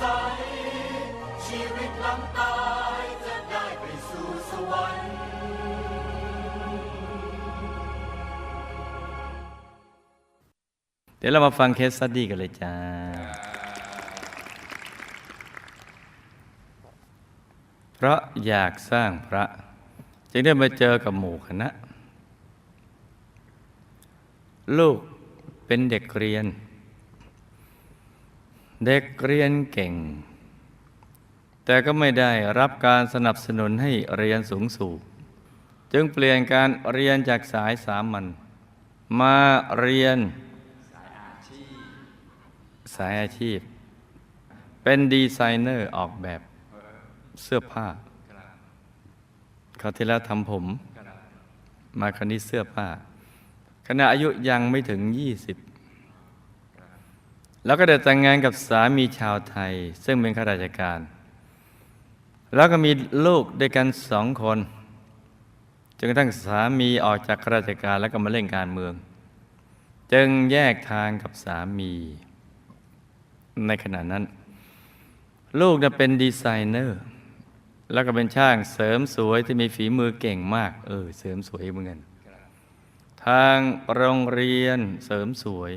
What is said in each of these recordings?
ใส ชีวิตหลังตายจะได้ไปสู่สวรรค์เดี๋ยวเรามาฟังเคสสตดี้กันเลยจ้า เพราะอยากสร้างพระ จึงได้มาเจอกับหมู่คณะ ลูกเป็นเด็กเรียน เด็กเรียนเก่ง แต่ก็ไม่ได้รับการสนับสนุนให้เรียนสูงสูงจึงเปลี่ยนการเรียนจากสายสามัญมาเรียนสายอาชีพเป็นดีไซเนอร์ออกแบบเสื้อผ้าเขาวที่แล้วทำผม มาคราวนี้เสื้อผ้า ขณะอายุยังไม่ถึง20 แล้วก็ได้แต่งงานกับสามีชาวไทย ซึ่งเป็นข้าราชการ แล้วก็มีลูกด้วยกันสองคนจนกระทั่งสามีออกจากข้าราชการแล้วก็มาเล่นการเมือง จึงแยกทางกับสามี ในขณะนั้น ลูกน่ะเป็นดีไซเนอร์ แล้วก็เป็นช่างเสริมสวยที่มีฝีมือเก่งมาก เออ เสริมสวยเหมือนกันทางโรงเรียนเสริมสวย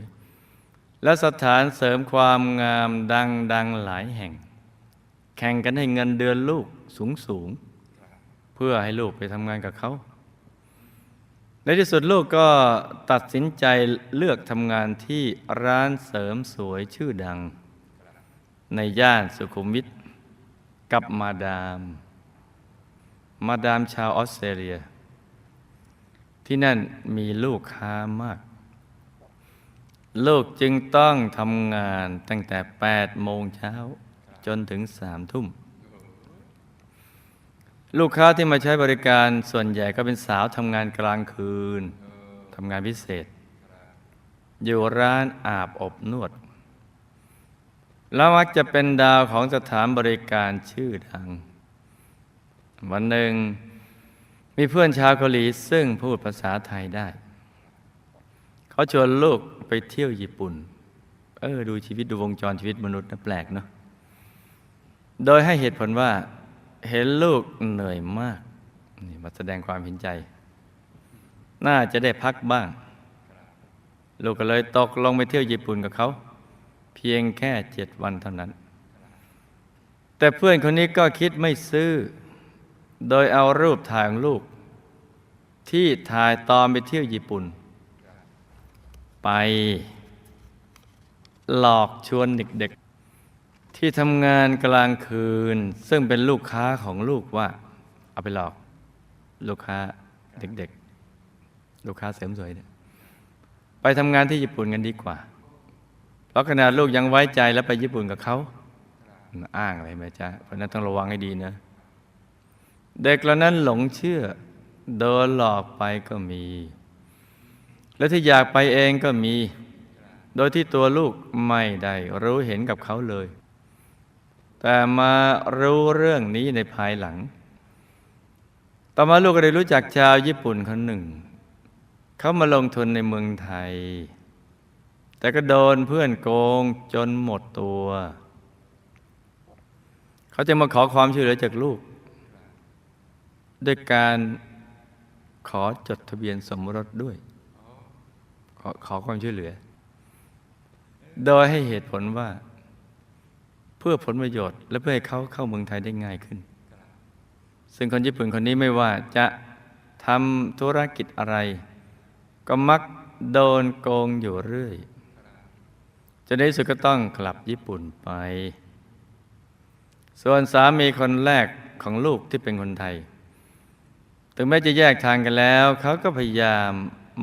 และสถานเสริมความงามดังดังหลายแห่ง แข่งกันให้เงินเดือนลูกสูงสูง เพื่อให้ลูกไปทำงานกับเขา ในที่สุดลูกก็ตัดสินใจเลือกทำงานที่ร้านเสริมสวยชื่อดัง ในย่านสุขุมวิทกับมาดาม มาดามชาวออสเตรเลีย ที่นั่นมีลูกค้ามาก ลูกจึงต้องทำงานตั้งแต่ 8 โมงเช้าจนถึงสามทุ่ม ลูกค้าที่มาใช้บริการส่วนใหญ่ก็เป็นสาวทำงานกลางคืนทำงานพิเศษ อยู่ร้านอาบอบนวด แล้วมักจะเป็นดาวของสถานบริการชื่อดัง วันหนึ่งมีเพื่อนชาวเกาหลีซึ่งพูดภาษาไทยได้ เขาชวนลูกไปเที่ยวญี่ปุ่น เออดูชีวิตดูวงจรชีวิตมนุษย์นะแปลกเนาะ โดยให้เหตุผลว่าเห็นลูกเหนื่อยมาก นี่มาแสดงความเห็นใจ น่าจะได้พักบ้าง ลูกก็เลยตกลงไปเที่ยวญี่ปุ่นกับเขา เพียงแค่เจ็ดวันเท่านั้น แต่เพื่อนคนนี้ก็คิดไม่ซื้อ โดยเอารูปถ่ายของลูก ที่ถ่ายตอนไปเที่ยวญี่ปุ่น ไป หลอกชวนเด็กๆ ที่ทำงานกลางคืน ซึ่งเป็นลูกค้าของลูกว่า เอาไปหลอก ลูกค้าเด็กๆ ลูกค้าเสริมสวยเนี่ยไปทำงานที่ญี่ปุ่นกันดีกว่า เพราะขนาดลูกยังไว้ใจแล้วไปญี่ปุ่นกับเขาอ้างอะไรไหมจ๊ะเพราะนั้นต้องระวังให้ดีนะ เด็กเหล่านั้นหลงเชื่อโดนหลอกไปก็มี และที่อยากไปเองก็มี โดยที่ตัวลูกไม่ได้รู้เห็นกับเขาเลย แต่มารู้เรื่องนี้ในภายหลัง ต่อมาลูกก็ได้รู้จักชาวญี่ปุ่นคนหนึ่ง เขามาลงทุนในเมืองไทย แต่ก็โดนเพื่อนโกงจนหมดตัว เขาจะมาขอความช่วยเหลือจากลูก ด้วยการขอจดทะเบียนสมรสด้วย ขอความช่วยเหลือ โดยให้เหตุผลว่า เพื่อผลประโยชน์ และเพื่อให้เขาเข้าเมืองไทยได้ง่ายขึ้น ซึ่งคนญี่ปุ่นคนนี้ไม่ว่าจะทำธุรกิจอะไร ก็มักโดนโกงอยู่เรื่อยจนในที่สุดก็ต้องกลับญี่ปุ่นไป ส่วนสามีคนแรกของลูกที่เป็นคนไทย ถึงแม้จะแยกทางกันแล้ว เขาก็พยายาม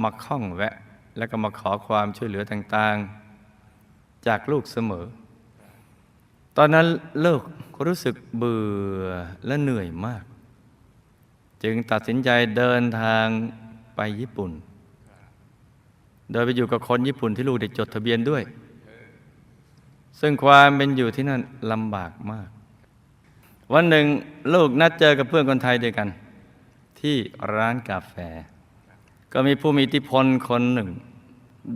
มาข้องแวะ แล้วก็มาขอความช่วยเหลือต่างๆ จากลูกเสมอ ตอนนั้นลูกรู้สึกเบื่อและเหนื่อยมาก จึงตัดสินใจเดินทางไปญี่ปุ่น โดยไปอยู่กับคนญี่ปุ่นที่ลูกได้จดทะเบียนด้วย ซึ่งความเป็นอยู่ที่นั่นลำบากมาก วันหนึ่งลูกนัดเจอกับเพื่อนคนไทยด้วยกัน ที่ร้านกาแฟ ก็มีผู้มีอิทธิพลคนหนึ่ง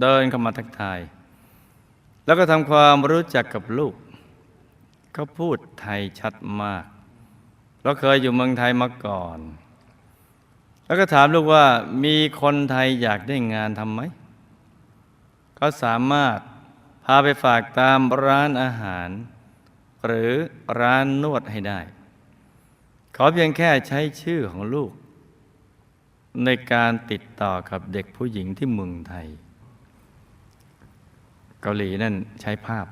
เดินเข้ามาทักทาย แล้วก็ทำความรู้จักกับลูก เขาพูดไทยชัดมากเราเคยอยู่เมืองไทยมาก่อน แล้วก็ถามลูกว่ามีคนไทยอยากได้งานทำไหมเขาสามารถพาไปฝากตามร้านอาหาร หรือร้านนวดให้ได้ ขอเพียงแค่ใช้ชื่อของลูก ในการติดต่อกับเด็กผู้หญิงที่เมืองไทย เกาหลีนั่นใช้ภาพ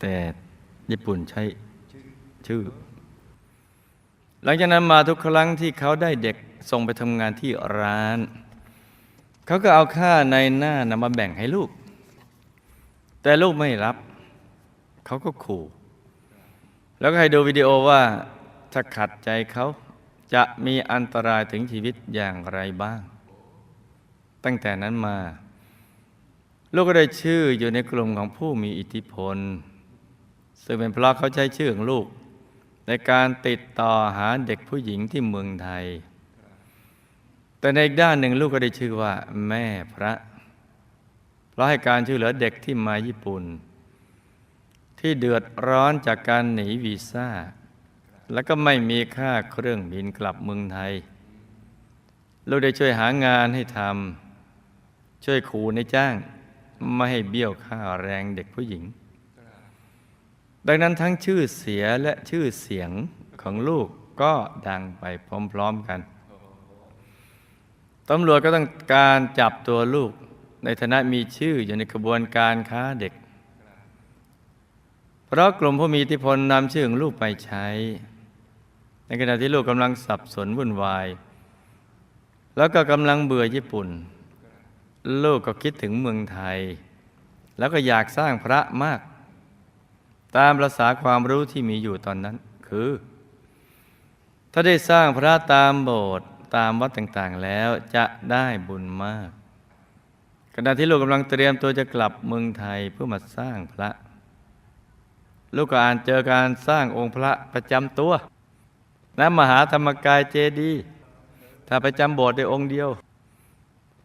แต่ญี่ปุ่นใช้ชื่อ หลังจากนั้นมาทุกครั้งที่เขาได้เด็กส่งไปทำงานที่ร้าน เขาก็เอาค่าในหน้านำมาแบ่งให้ลูก แต่ลูกไม่รับ เขาก็ขู่ แล้วก็ให้ดูวิดีโอว่าถ้าขัดใจเขา จะมีอันตรายถึงชีวิตอย่างไรบ้าง ตั้งแต่นั้นมา ลูกก็ได้ชื่ออยู่ในกลุ่มของผู้มีอิทธิพล ซึ่งเป็นเพราะเขาใช้ชื่อของลูก ในการติดต่อหาเด็กผู้หญิงที่เมืองไทย แต่ในอีกด้านหนึ่งลูกก็ได้ชื่อว่า แม่พระเพราะให้การช่วยเหลือเด็กที่มาญี่ปุ่น ที่เดือดร้อนจากการหนีวีซ่า แล้วก็ไม่มีค่าเครื่องบินกลับเมืองไทย ลูกได้ช่วยหางานให้ทำช่วยขู่ในจ้าง ไม่ให้เบี้ยวค่าแรงเด็กผู้หญิง ดังนั้นทั้งชื่อเสียและชื่อเสียงของลูกก็ดังไปพร้อมๆกันตำรวจก็ต้องการจับตัวลูก ในฐานะมีชื่ออยู่ในกระบวนการค้าเด็ก เพราะกลุ่มผู้มีอิทธิพลนำชื่อของลูกไปใช้ ในขณะที่ลูกกำลังสับสนวุ่นวาย แล้วก็กำลังเบื่อญี่ปุ่น ลูกก็คิดถึงเมืองไทย แล้วก็อยากสร้างพระมาก ตามประษาความรู้ที่มีอยู่ตอนนั้น คือ ถ้าได้สร้างพระตามโบสถ์ตามวัดต่างๆแล้วจะได้บุญมาก ขณะที่ลูกกำลังเตรียมตัวจะกลับเมืองไทยเพื่อมาสร้างพระ ลูกก็อ่านเจอการสร้างองค์พระประจำตัว ณมหาธรรมกายเจดีย์ถ้าประจำโบสถ์ได้องค์เดียว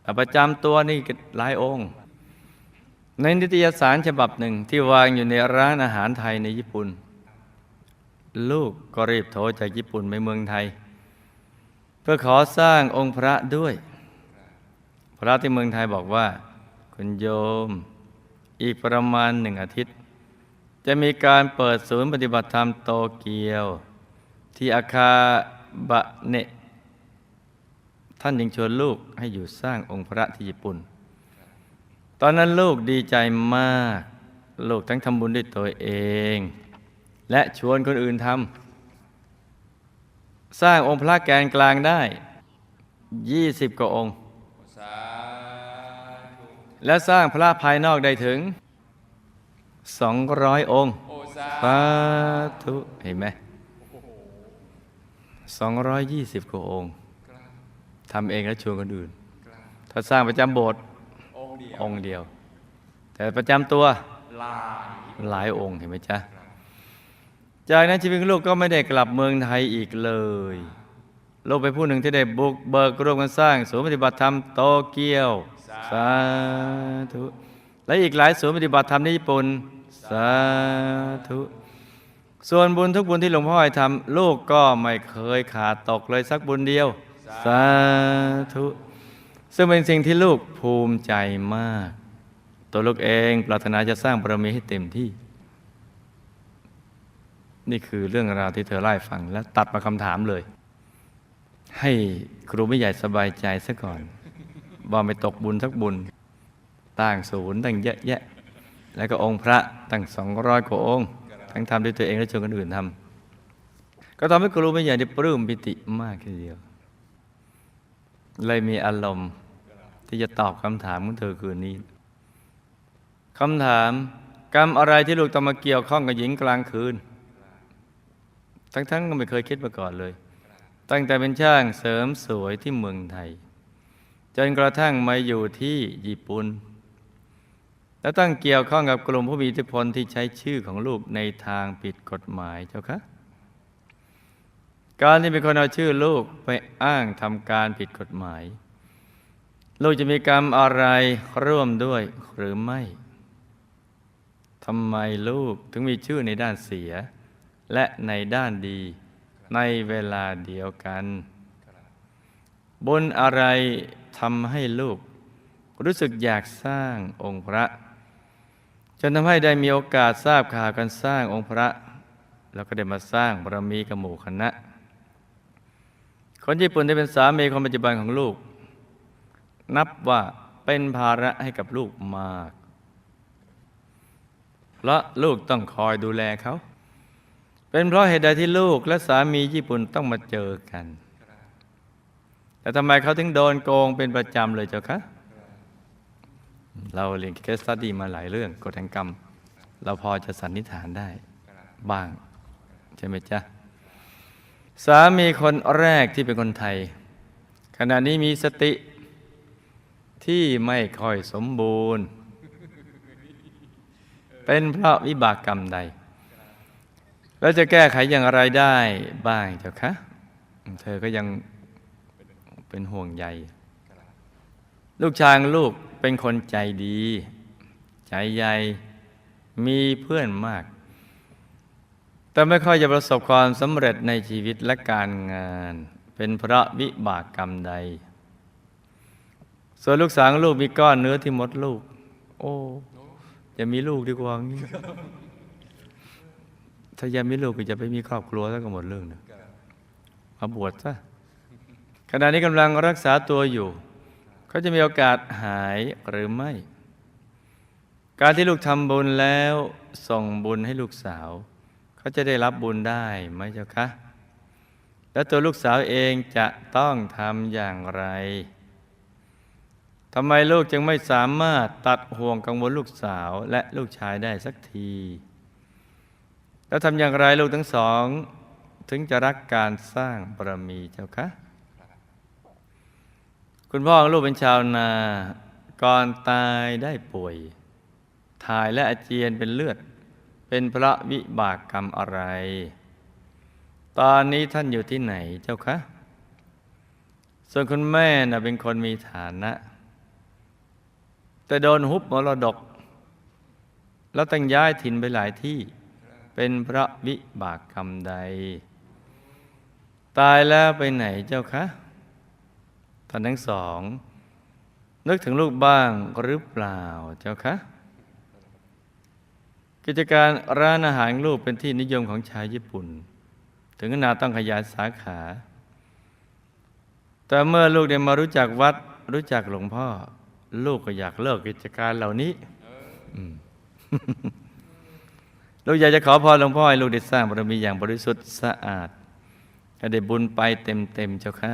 แต่ประจำตัวนี่หลายองค์ ในนิตยสารฉบับหนึ่งที่วางอยู่ในร้านอาหารไทยในญี่ปุ่น ลูกก็รีบโทรจากญี่ปุ่นไปเมืองไทย เพื่อขอสร้างองค์พระด้วย พระที่เมืองไทยบอกว่า คุณโยม อีกประมาณหนึ่งอาทิตย์ จะมีการเปิดศูนย์ปฏิบัติธรรมโตเกียว ที่อาคาบะเนท่านยังชวนลูกให้อยู่สร้างองค์พระที่ญี่ปุ่น ตอนนั้นลูกดีใจมาก ลูกทั้งทำบุญด้วยตัวเอง และชวนคนอื่นทำสร้างองค์พระแกนกลางได้ 20 กว่าองค์ และสร้างพระภายนอกได้ถึง 200 องค์สาธุเห็นไหม 220กว่าองค์ทำเองแล้วชวนคนอื่น ถ้าสร้างประจำโบสถ์องค์เดียวองค์เดียวแต่ประจำตัวลายหลายองค์เห็นไหมจ๊ะ จากนั้นชีวิตของลูกก็ไม่ได้กลับเมืองไทยอีกเลยลูกเป็นผู้หนึ่งที่ได้บุกเบิกร่วมกันสร้างศูนย์ปฏิบัติธรรมโตเกียว สาธุ และอีกหลายศูนย์ปฏิบัติธรรมในญี่ปุ่น สาธุ ส่วนบุญทุกบุญที่หลวงพ่อให้ทำลูกก็ไม่เคยขาดตกเลยสักบุญเดียว สาธุซึ่งเป็นสิ่งที่ลูกภูมิใจมาก ตัวลูกเองปรารถนาจะสร้างบารมีให้เต็มที่ นี่คือเรื่องราวที่เธอไล่ฟังและตัดมาคำถามเลย ให้ครูไม่ใหญ่สบายใจซะก่อนว่าไม่ตกบุญสักบุญตั้งศูนย์ตั้งเยอะแยะ แล้วก็องค์พระตั้งสองร้อยกว่าองค์ ทั้งทำด้วยตัวเองและชวนคนอื่นทำก็ทำให้ครูไม่ใหญ่ได้ปลื้มปิติมากทีเดียว เลยมีอารมณ์ที่จะตอบคำถามของเธอคืนนี้คำถามกรรมอะไรที่ลูกต้องมาเกี่ยวข้องกับหญิงกลางคืน ทั้งๆก็ไม่เคยคิดมาก่อนเลย ตั้งแต่เป็นช่างเสริมสวยที่เมืองไทย จนกระทั่งมาอยู่ที่ญี่ปุ่น แล้วตั้งเกี่ยวข้องกับกลุ่มผู้มีอิทธิพลที่ใช้ชื่อของลูกในทางผิดกฎหมายเจ้าคะการที่เป็นคนเอาชื่อลูกไปอ้างทำการผิดกฎหมาย ลูกจะมีกรรมอะไรร่วมด้วยหรือไม่ทำไมลูกถึงมีชื่อในด้านเสีย และในด้านดีในเวลาเดียวกันบุญอะไรทำให้ลูก รู้สึกอยากสร้างองค์พระ จนทำให้ได้มีโอกาสทราบข่าวการสร้างองค์พระ แล้วก็ได้มาสร้างบารมีกับหมู่คณะ คนญี่ปุ่นที่เป็นสามีคนปัจจุบันของลูก นับว่าเป็นภาระให้กับลูกมาก เพราะลูกต้องคอยดูแลเขา เป็นเพราะเหตุใดที่ลูกและสามีญี่ปุ่นต้องมาเจอกัน แต่ทำไมเขาถึงโดนโกงเป็นประจำเลยเจ้าคะ เราเรียนเคสตัดดี้มาหลายเรื่องกฎแห่งกรรม เราพอจะสันนิษฐานได้บ้าง ใช่ไหมจ๊ะ สามีคนแรกที่เป็นคนไทย ขณะนี้มีสติที่ไม่ค่อยสมบูรณ์ เป็นเพราะวิบากกรรมใด แล้วจะแก้ไขอย่างไรได้บ้างเจ้าคะ เธอก็ยังเป็นห่วงใย ลูกชายลูก เป็นคนใจดี ใจใหญ่ มีเพื่อนมาก แต่ไม่ค่อยจะประสบความสำเร็จในชีวิตและการงาน เป็นเพราะวิบากกรรมใด ส่วนลูกสาวลูกมีก้อนเนื้อที่มดลูก โอ้อย่ามีลูกดีกว่างี้ถ้ายังมีลูกก็จะไปมีครอบครัวแล้วก็หมดเรื่องนะมาบวชซะขณะนี้กำลังรักษาตัวอยู่ เขาจะมีโอกาสหายหรือไม่ การที่ลูกทำบุญแล้วส่งบุญให้ลูกสาว เขาจะได้รับบุญได้ไหมเจ้าคะแล้วตัวลูกสาวเองจะต้องทำอย่างไรทำไมลูกจึงไม่สามารถตัดห่วงกังวลลูกสาวและลูกชายได้สักที แล้วทำอย่างไรลูกทั้งสอง ถึงจะรักการสร้างบารมีเจ้าคะ คุณพ่อของลูกเป็นชาวนา ก่อนตายได้ป่วย ถ่ายและอาเจียนเป็นเลือด เป็นพระวิบากกรรมอะไร ตอนนี้ท่านอยู่ที่ไหนเจ้าคะ ส่วนคุณแม่น่ะเป็นคนมีฐานะ แต่โดนฮุบมรดก แล้วต้องย้ายถิ่นไปหลายที่ เป็นพระวิบากกรรมใด ตายแล้วไปไหนเจ้าคะ ท่านทั้งสอง นึกถึงลูกบ้างหรือเปล่าเจ้าคะกิจการร้านอาหารลูกเป็นที่นิยมของชาวญี่ปุ่น ถึงขนาดต้องขยายสาขา แต่เมื่อลูกได้มารู้จักวัด รู้จักหลวงพ่อ ลูกก็อยากเลิกกิจการเหล่านี้ลูกอยากจะขอพรหลวงพ่อให้ลูกได้สร้างบารมีอย่างบริสุทธิ์สะอาดให้ได้บุญไปเต็มๆเจ้าค่ะ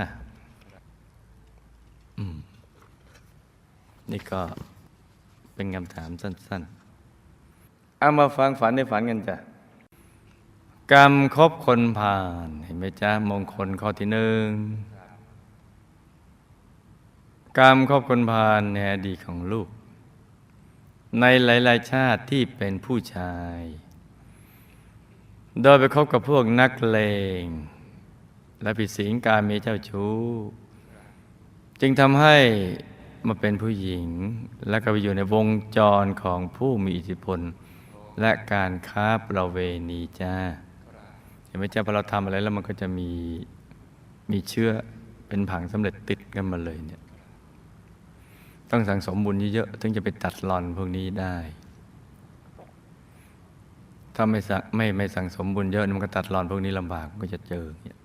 อืม นี่ก็เป็นคำถามสั้น ๆ เอามาฟังฝันในฝันกันจ้ะ กรรมครบคนผ่าน เห็นไหมจ๊ะมงคลข้อที่หนึ่งกรรมครบคนผ่านในอดีตของลูก ในหลาย ๆ ชาติที่เป็นผู้ชาย โดยไปคบกับพวกนักเลง และผิดศีลการมีเจ้าชู้ จึงทำให้ มาเป็นผู้หญิง และก็ไปอยู่ในวงจรของผู้มีอิทธิพล และการค้าประเวณีจ้าเห็นไหมจ้าพอเราทำอะไรแล้วมันก็จะมีมีเชื้อเป็นผังสำเร็จติดกันมาเลยเนี่ยต้องสั่งสมบุญเยอะๆถึงจะไปตัดรอนพวกนี้ได้ ถ้าไม่สั่งไม่ไม่สั่งสมบุญเยอะมันก็ตัดรอนพวกนี้ลำบากก็จะเจอเนี่ย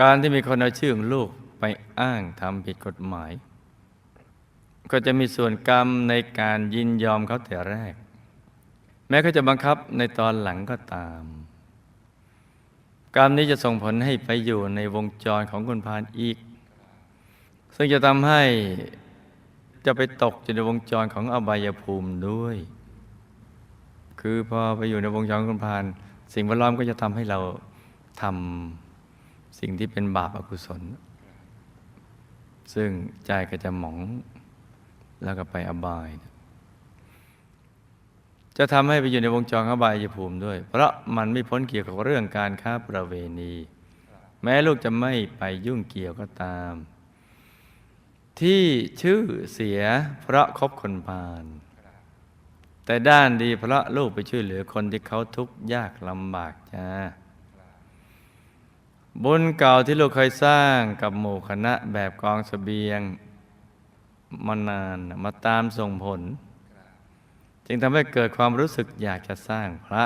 การที่มีคนเอาชื่อของลูก ไปอ้างทำผิดกฎหมาย ก็จะมีส่วนกรรมในการยินยอมเขาแต่แรก แม้เขาจะบังคับในตอนหลังก็ตาม กรรมนี้จะส่งผลให้ไปอยู่ในวงจรของคนพาลอีก ซึ่งจะทำให้จะไปตกอยู่ในวงจรของอบายภูมิด้วย คือพอไปอยู่ในวงจรคนพาลสิ่งแวดล้อมก็จะทำให้เราทำสิ่งที่เป็นบาปอกุศล ซึ่งใจก็จะหมองแล้วก็ไปอบาย จะทำให้ไปอยู่ในวงจรอบายภูมิด้วย เพราะมันไม่พ้นเกี่ยวกับเรื่องการค้าประเวณี แม้ลูกจะไม่ไปยุ่งเกี่ยวก็ตาม ที่ชื่อเสียเพราะคบคนพาลแต่ด้านดีเพราะลูกไปช่วยเหลือคนที่เขาทุกข์ยากลำบากจ้า บุญเก่าที่ลูกเคยสร้างกับหมู่คณะแบบกองสเสบียงมานานมาตามส่งผล จึงทำให้เกิดความรู้สึกอยากจะสร้างพระ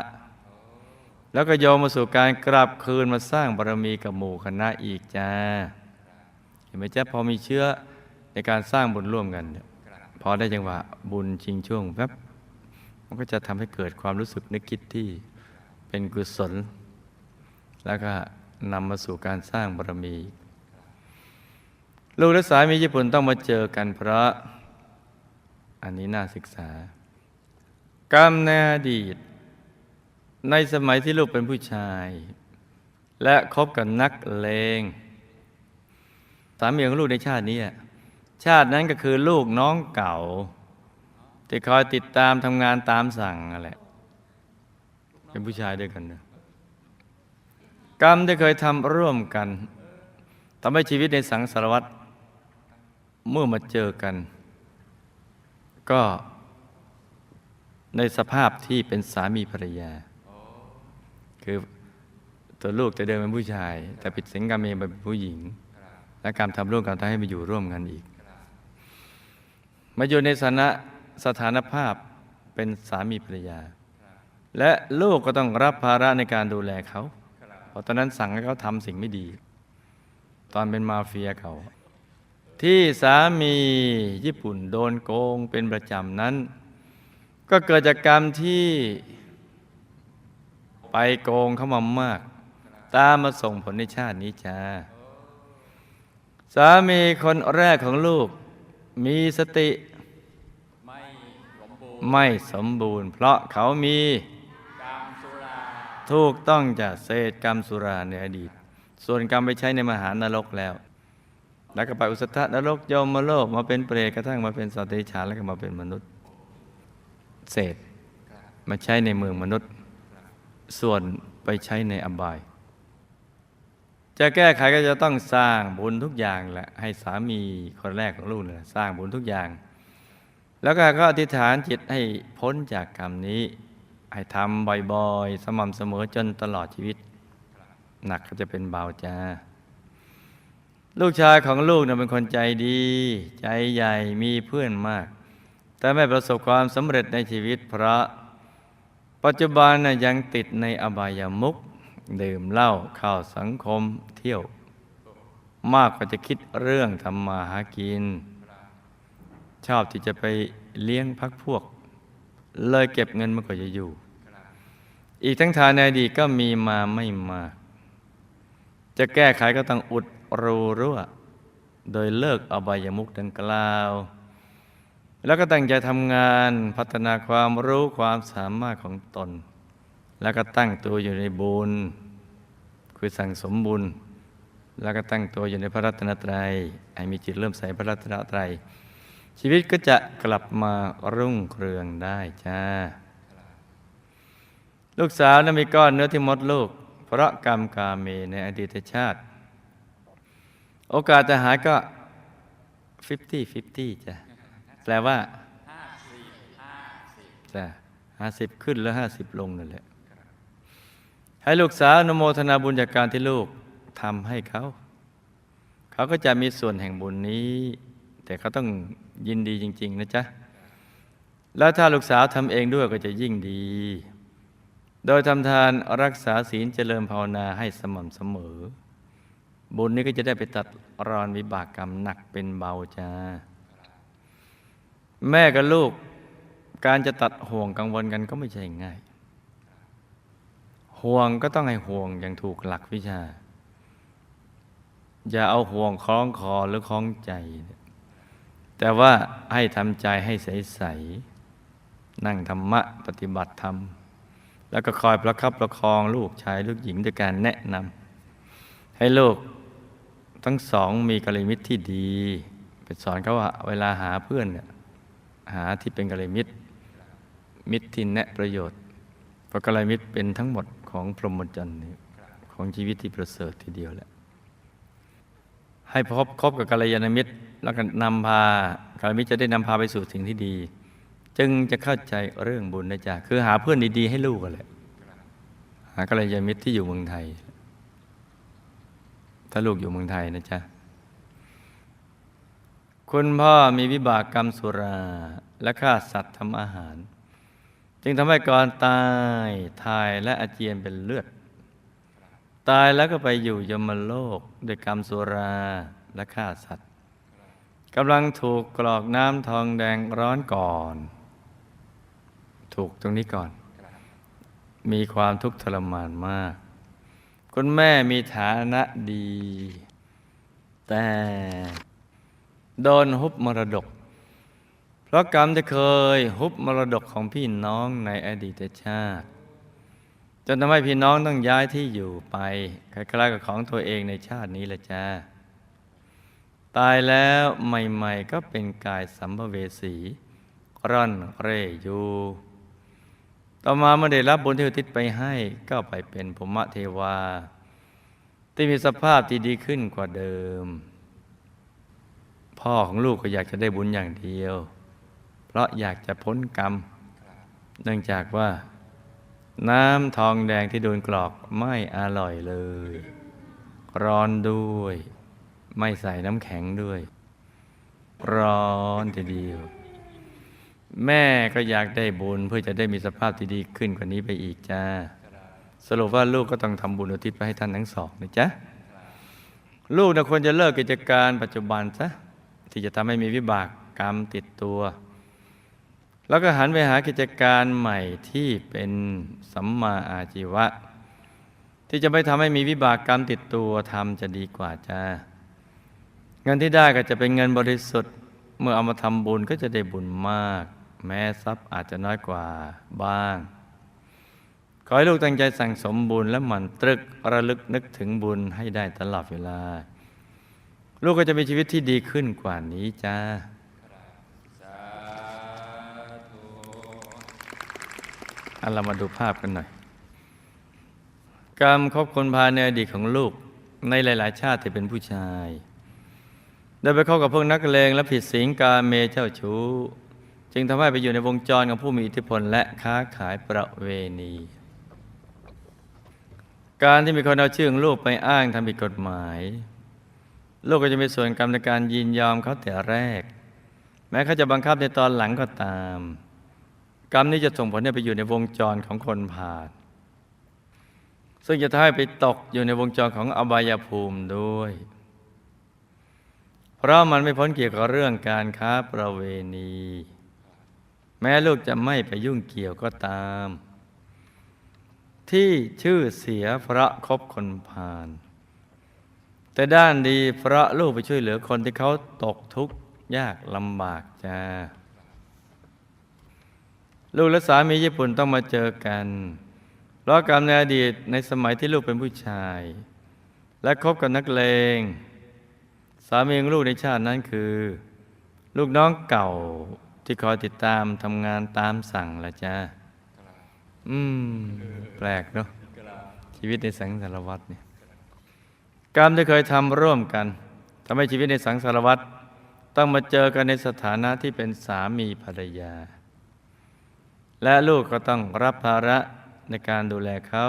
แล้วก็โยมมาสู่การกลับคืนมาสร้างบารมีกับหมู่คณะอีกจ้า เห็นไหมจ๊ะพอมีเชื้อในการสร้างบุญร่วมกันพอได้จังหวะบุญชิงช่วงแป๊บมันก็จะทำให้เกิดความรู้สึกนึกคิดที่เป็นกุศล แล้วก็ นำมาสู่การสร้างบารมี ลูกและสามีญี่ปุ่นต้องมาเจอกันเพราะ อันนี้น่าศึกษา กรรมในอดีต ในสมัยที่ลูกเป็นผู้ชาย และคบกับนักเลง สามีของลูกในชาตินี้ชาตินั้นก็คือลูกน้องเก่าที่คอยติดตามทำงานตามสั่งอะไรเป็นผู้ชายด้วยกันนะ กรรมที่เคยทำร่วมกันทำให้ชีวิตในสังสารวัตรเมื่อมาเจอกัน ก็ในสภาพที่เป็นสามีภรรยา คือตัวลูกจะเดินเป็นผู้ชาย แต่ผิดสิงกรรมเองเป็นผู้หญิง และการทำร่วมกันทำให้มาอยู่ร่วมกันอีก มาอยู่ในสถานะสถานภาพเป็นสามีภรรยา และลูกก็ต้องรับภาระในการดูแลเขา เพราะตอนนั้นสั่งให้เขาทำสิ่งไม่ดี ตอนเป็นมาเฟียเขา ที่สามีญี่ปุ่นโดนโกงเป็นประจำนั้น ก็เกิดจากกรรมที่ไปโกงเขามามาก ตามมาส่งผลในชาตินี้จ้า สามีคนแรกของลูกมีสติไม่สมบูรณ์ เพราะเขามี ถูกต้องจากเศษกรรมสุราในอดีต ส่วนกรรมไปใช้ในมหานรกแล้ว แล้วก็ไปอุสธนรกยมโลกมาเป็นเปรตกระทั่งมาเป็นสัตว์เดรัจฉานแล้วก็มาเป็นมนุษย์ เศษมาใช้ในเมืองมนุษย์ ส่วนไปใช้ในอบาย จะแก้ไขก็จะต้องสร้างบุญทุกอย่างแหละให้สามีคนแรกของลูกเนี่ยสร้างบุญทุกอย่าง แล้วก็ก็อธิษฐานจิตให้พ้นจากกรรมนี้ ให้ทำบ่อยๆ สม่ำเสมอจนตลอดชีวิต หนักก็จะเป็นเบาจ้าลูกชายของลูกเนี่ยเป็นคนใจดี ใจใหญ่มีเพื่อนมาก แต่ไม่ประสบความสำเร็จในชีวิตเพราะ ปัจจุบันน่ะยังติดในอบายามุขดื่มเหล้าเข้าสังคมเที่ยว มากกว่าจะคิดเรื่องทำมาหากิน ชอบที่จะไปเลี้ยงพักพวก เลยเก็บเงินมากกว่าจะอยู่ อีกทั้งทานในอดีตก็มีมาไม่มาก จะแก้ไขก็ต้องอุดรูรั่ว โดยเลิกอบายมุกดังกล่าว แล้วก็ตั้งใจทำงานพัฒนาความรู้ความสามารถของตน แล้วก็ตั้งตัวอยู่ในบุญคือสั่งสมบุญแล้วก็ตั้งตัวอยู่ในพระรัตนตรัยให้มีจิตเริ่มใส่พระรัตนตรัย ชีวิตก็จะกลับมารุ่งเรืองได้จ้า ลูกสาวนั้นมีก้อนเนื้อที่มดลูก เพราะกรรมกาเมในอดีตชาติ โอกาสจะหายก็ 50 50 จ้ะ แปลว่าห้าสี่ห้าสิบจ้ะห้าสิบขึ้นแล้วห้าสิบลงนั่นแหละ ให้ลูกสาวอนโมทนาบุญจากการที่ลูกทำให้เขา เขาก็จะมีส่วนแห่งบุญนี้ แต่เขาต้อง ยินดีจริง ๆ นะจ๊ะ แล้วถ้าลูกสาวทำเองด้วยก็จะยิ่งดี โดยทำทานรักษาศีลเจริญภาวนาให้สม่ำเสมอ บุญนี้ก็จะได้ไปตัดรอนวิบากกรรมหนักเป็นเบาจ้า แม่กับลูกการจะตัดห่วงกังวลกันก็ไม่ใช่ง่าย ห่วงก็ต้องให้ห่วงอย่างถูกหลักวิชา อย่าเอาห่วงคล้องคอหรือคล้องใจ แต่ว่าให้ทำใจให้ใส ๆ นั่งธรรมะปฏิบัติธรรม แล้วก็คอยประคับประคองลูกชายลูกหญิงด้วยการแนะนำให้ลูกทั้งสองมีกัลยาณมิตรที่ดีไปสอนเขาว่าเวลาหาเพื่อนเนี่ยหาที่เป็นกัลยาณมิตร มิตรที่แนะประโยชน์เพราะกัลยาณมิตรเป็นทั้งหมดของพรหมจรรย์ของชีวิตที่ประเสริฐทีเดียวแหละให้พบคบกับกัลยาณมิตร แล้วก็นำพากัลยาณมิตรจะได้นำพาไปสู่สิ่งที่ดี จึงจะเข้าใจเรื่องบุญนะจ๊ะคือหาเพื่อนดีๆให้ลูกกันแหละหากัลยาณมิตรที่อยู่เมืองไทย ถ้าลูกอยู่เมืองไทยนะจ๊ะคุณพ่อมีวิบากกรรมสุราและฆ่าสัตว์ทำอาหาร จึงทำให้ก่อนตายทายและอาเจียนเป็นเลือด ตายแล้วก็ไปอยู่ยมโลกด้วยกรรมสุราและฆ่าสัตว์ กำลังถูกกรอกน้ำทองแดงร้อนก่อน ถูกตรงนี้ก่อน มีความทุกข์ทรมานมาก คุณแม่มีฐานะดี แต่โดนฮุบมรดก เพราะกรรมจะเคยฮุบมรดกของพี่น้องในอดีตชาติ จนทำให้พี่น้องต้องย้ายที่อยู่ไป คล้ายๆกับของตัวเองในชาตินี้ละจ้า ตายแล้วใหม่ๆก็เป็นกายสัมภเวสี ร่อนเร่อยู่ต่อมาเมื่อได้รับบุญที่อุทิศไปให้ก็ไปเป็นภูมิเทวา ที่มีสภาพที่ดีขึ้นกว่าเดิม พ่อของลูกก็อยากจะได้บุญอย่างเดียว เพราะอยากจะพ้นกรรม เนื่องจากว่า น้ำทองแดงที่โดนกรอกไม่อร่อยเลย ร้อนด้วย ไม่ใส่น้ำแข็งด้วย ร้อนทีเดียว แม่ก็อยากได้บุญเพื่อจะได้มีสภาพที่ดีขึ้นกว่านี้ไปอีกจ้า สรุปว่าลูกก็ต้องทำบุญอุทิศไปให้ท่านทั้งสองนะจ๊ะ ลูกนะควรจะเลิกกิจการปัจจุบันซะที่จะทำให้มีวิบากกรรมติดตัว แล้วก็หันไปหากิจการใหม่ที่เป็นสัมมาอาชีวะที่จะไม่ทำให้มีวิบากกรรมติดตัวทำจะดีกว่าจ้า เงินที่ได้ก็จะเป็นเงินบริสุทธิ์ เมื่อเอามาทำบุญก็จะได้บุญมาก แม้ทรัพย์อาจจะน้อยกว่าบ้าง ขอให้ลูกตั้งใจสั่งสมบุญและหมั่นตรึกระลึกนึกถึงบุญให้ได้ตลอดเวลา ลูกก็จะมีชีวิตที่ดีขึ้นกว่านี้จ้าอันเรามาดูภาพกันหน่อย กรรมครบคนพาในอดีตของลูกในหลาย ๆ ชาติที่เป็นผู้ชาย ได้ไปเข้ากับพวกนักเลงและผิดศีลกาเมเจ้าชู้ จึงทำให้ไปอยู่ในวงจรของผู้มีอิทธิพลและค้าขายประเวณี การที่มีคนเอาชื่อของลูกไปอ้างทำผิดกฎหมาย ลูกก็จะมีส่วนกรรมในการยินยอมเขาแต่แรก แม้เขาจะบังคับในตอนหลังก็ตาม กรรมนี้จะส่งผลให้ไปอยู่ในวงจรของคนผ่านซึ่งจะทำให้ไปตกอยู่ในวงจรของอบายภูมิด้วย เพราะมันไม่พ้นเกี่ยวกับเรื่องการค้าประเวณี แม้ลูกจะไม่ไปยุ่งเกี่ยวก็ตาม ที่ชื่อเสียพระคบคนผ่าน แต่ด้านดีพระลูกไปช่วยเหลือคนที่เขาตกทุกข์ยากลำบากจ้าลูกและสามีญี่ปุ่นต้องมาเจอกัน เพราะกรรมในอดีตในสมัยที่ลูกเป็นผู้ชาย และคบกับนักเลงามีของลูกในชาตินั้นคือ ลูกน้องเก่าที่คอยติดตามทำงานตามสั่งละจ้าอืม แปลกเนาะชีวิตในสังสารวัตรเนี่ยกรรมที่เคยทำร่วมกันทำให้ชีวิตในสังสารวัตรต้องมาเจอกันในสถานะที่เป็นสามีภรรยา และลูกก็ต้องรับภาระในการดูแลเขา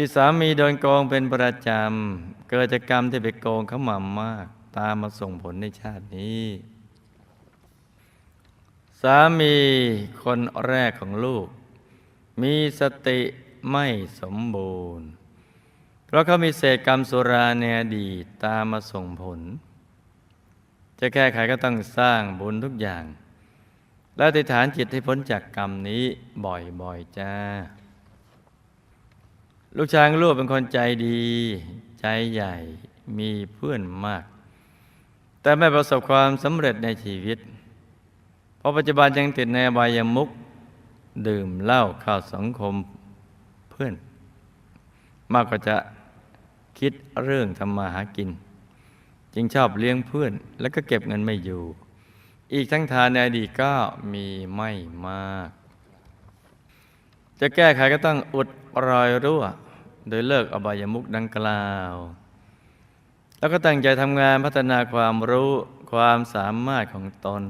ที่สามีโดนโกงเป็นประจำ เกิดจากกรรมที่ไปโกงเขามามาก ตามมาส่งผลในชาตินี้ สามีคนแรกของลูก มีสติไม่สมบูรณ์ เพราะเขามีเศษกรรมสุราในอดีตตามมาส่งผล จะแก้ไขก็ต้องสร้างบุญทุกอย่าง และอธิฐานจิตให้พ้นจากกรรมนี้บ่อยๆจ้า ลูกช้างลูกเป็นคนใจดี ใจใหญ่มีเพื่อนมาก แต่ไม่ประสบความสำเร็จในชีวิต เพราะปัจจุบันยังติดในอบายมุขดื่มเหล้าเข้าสังคมเพื่อน มากกว่าจะคิดเรื่องทำมาหากิน จึงชอบเลี้ยงเพื่อน แล้วก็เก็บเงินไม่อยู่ อีกทั้งทานในอดีตก็มีไม่มาก จะแก้ไขก็ต้องอุดรอยรั่ว โดยเลิกอบายมุขดังกล่าว แล้วก็ตั้งใจทำงานพัฒนาความรู้ความสามารถของตน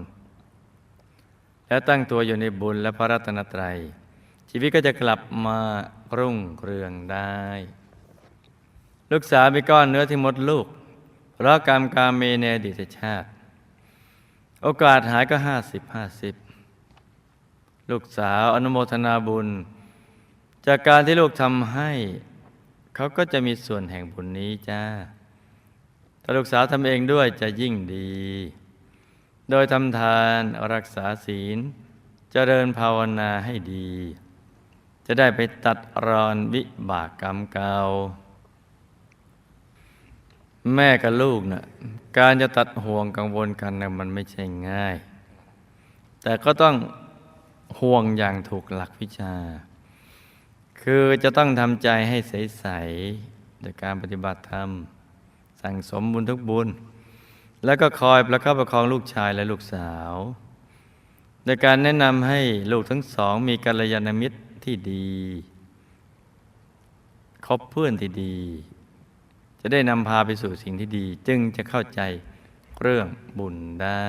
แล้วตั้งตัวอยู่ในบุญและพระรัตนตรัย ชีวิตก็จะกลับมารุ่งเรืองได้ ลูกสาวมีก้อนเนื้อที่มดลูก เพราะกรรมกาเมในดีตชาติ โอกาสหายก็ห้าสิบห้าสิบลูกสาวอนุโมทนาบุญ จากการที่ลูกทำให้ เขาก็จะมีส่วนแห่งบุญนี้จ้าถ้าลูกสาวทำเองด้วยจะยิ่งดี โดยทำทานรักษาศีลเจริญภาวนาให้ดี จะได้ไปตัดรอนวิบากกรรมเก่าแม่กับลูกนะ่ะการจะตัดห่วงกังวลกันนะมันไม่ใช่ง่าย แต่ก็ต้องห่วงอย่างถูกหลักวิชา คือจะต้องทำใจให้ใสๆโดยการปฏิบัติธรรม สั่งสมบุญทุกบุญ แล้วก็คอยประคับประคองลูกชายและลูกสาวโดยการแนะนำให้ลูกทั้งสองมีกัลยาณมิตรที่ดีคบเพื่อนที่ดี จะได้นำพาไปสู่สิ่งที่ดี จึงจะเข้าใจเรื่องบุญได้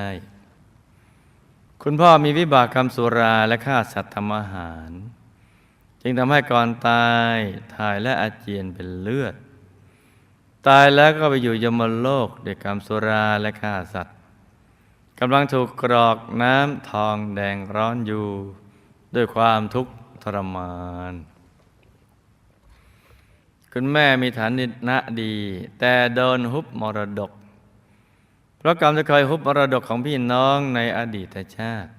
คุณพ่อมีวิบากกรรมสุราและฆ่าสัตว์ทำอาหาร จึงทำให้ก่อนตายถ่ายและอาเจียนเป็นเลือด ตายแล้วก็ไปอยู่ยมโลกด้วยกรรมสุราและฆ่าสัตว์กำลังถูกกรอกน้ำทองแดงร้อนอยู่ ด้วยความทุกข์ทรมาน คุณแม่มีฐานะดี แต่โดนฮุบมรดก เพราะกรรมจะเคยฮุบมรดกของพี่น้องในอดีตชาติ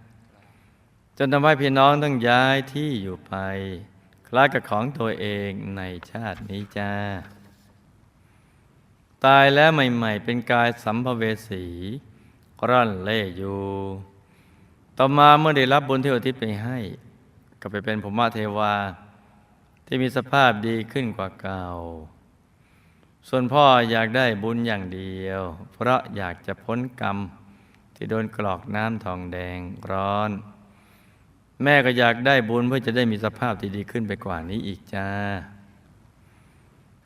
จนทำให้พี่น้องต้องย้ายที่อยู่ไป คล้ายกับของตัวเองในชาตินี้จ้า ตายแล้วใหม่ๆ เป็นกายสัมภเวสีร่อนเล่อยู่ ต่อมาเมื่อได้รับบุญที่อุทิศไปให้ ก็ไปเป็นภูมิเทวา ที่มีสภาพดีขึ้นกว่าเก่า ส่วนพ่ออยากได้บุญอย่างเดียว เพราะอยากจะพ้นกรรมที่โดนกรอกน้ำทองแดงร้อน แม่ก็อยากได้บุญเพื่อจะได้มีสภาพที่ดีขึ้นไปกว่านี้อีกจ้า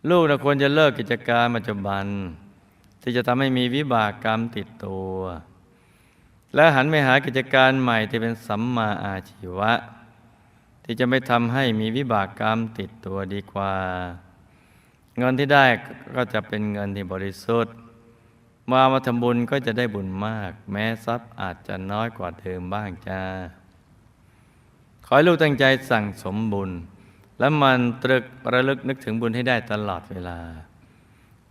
ลูกนะควรจะเลิกกิจการปัจจุบัน ที่จะทำให้มีวิบากกรรมติดตัว และหันไปหากิจการใหม่ที่เป็นสัมมาอาชีวะ ที่จะไม่ทำให้มีวิบากกรรมติดตัวดีกว่า เงินที่ได้ก็จะเป็นเงินที่บริสุทธิ์ มามาทำบุญก็จะได้บุญมาก แม้ทรัพย์อาจจะน้อยกว่าเดิมบ้างจ้า ขอให้ลูกตั้งใจสั่งสมบุญ และมันตรึกระลึกนึกถึงบุญให้ได้ตลอดเวลา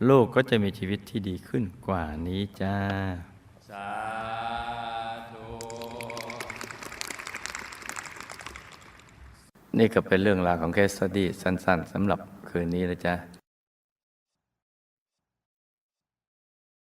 ลูกก็จะมีชีวิตที่ดีขึ้นกว่านี้จ้าสาธุนี่ก็เป็นเรื่องราวของเคสสตี้สั้น ๆสำหรับคืนนี้นะจ๊ะ